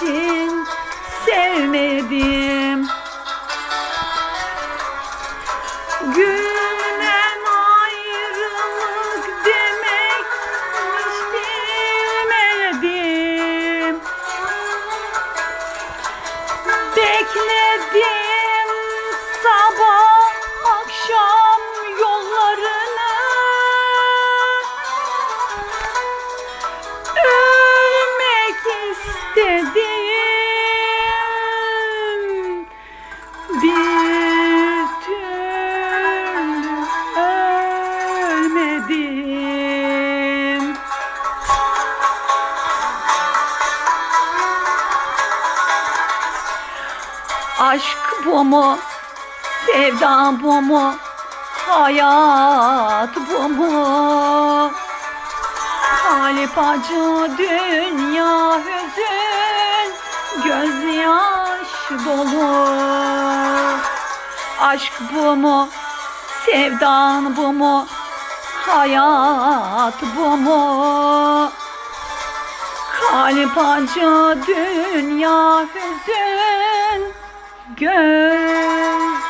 için sevmedim. Gün istediğim bir türlü ölmedim. Aşk bu mu? Sevda bu mu? Hayat bu mu? Talip acı dünya. Dolu. Aşk bu mu? Sevdan bu mu? Hayat bu mu? Kalp acı, dünya hüzün, göz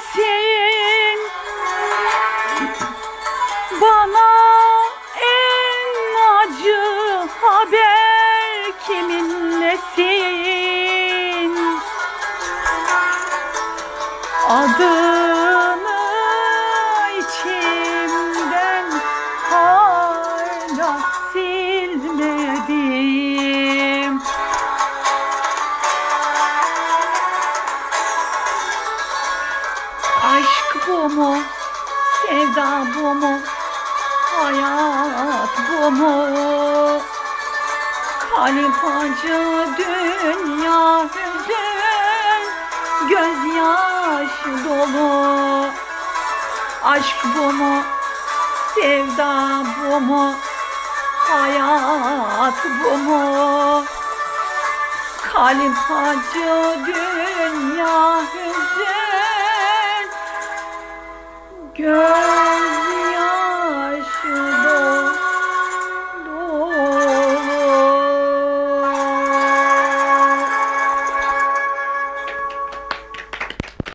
sesin bana en acı haber kiminlesin? Adını içimden hala silmedim. Aşk bu mu? Sevda bu mu? Hayat bu mu? Kalp acı, dünya hüzün, gözyaş dolu. Aşk bu mu? Sevda bu mu? Hayat bu mu? Kalp acı, dünya hüzün, göz